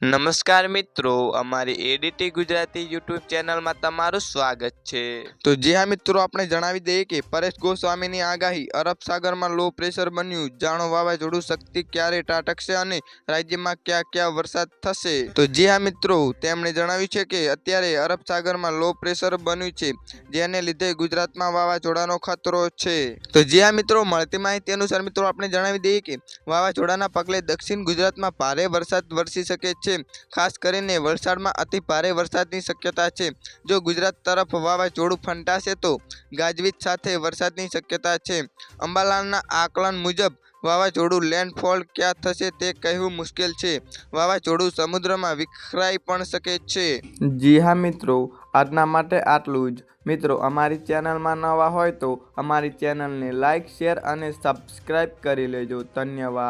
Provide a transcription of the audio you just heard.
નમસ્કાર મિત્રો, અમારી એડીટી ગુજરાતી યુટ્યુબ ચેનલમાં તમારું સ્વાગત છે. તો જે હા મિત્રો, આપણે જણાવી દઈએ કે પરેશ ગોસ્વામીની આગાહી અરબ સાગરમાં લો પ્રેશર બન્યું. જાણો વાવાઝોડું શક્તિ ક્યારે ત્રાટકશે અને રાજ્યમાં ક્યાં ક્યાં વરસાદ થશે? તો જી હા મિત્રો, તેમણે જણાવ્યું છે કે અત્યારે અરબ સાગરમાં લો પ્રેશર બન્યું છે, જેને લીધે ગુજરાતમાં વાવાઝોડાનો ખતરો છે. તો જે હા મિત્રો, મળતી માહિતી અનુસાર મિત્રો, આપણે જણાવી દઈએ કે વાવાઝોડાના પગલે દક્ષિણ ગુજરાતમાં ભારે વરસાદ વરસી શકે છે. ખાસ કરીને વલસાડમાં અતિ ભારે વરસાદની શક્યતા છે. જો ગુજરાત તરફ વાવાઝોડું ફંટાશે તો ગાજવીજ સાથે વરસાદની શક્યતા છે. અંબાલાલના આકલન મુજબ, વાવાઝોડું લેન્ડફોલ ક્યાં થશે તે કહેવું મુશ્કેલ છે. વાવાઝોડું સમુદ્રમાં વિખરાઈ પણ શકે છે. જી હા મિત્રો, આજના માટે આટલું જ. મિત્રો, અમારી ચેનલમાં નવા હોય તો અમારી ચેનલને લાઇક શેર અને સબસ્ક્રાઈબ કરી લેજો. ધન્યવાદ.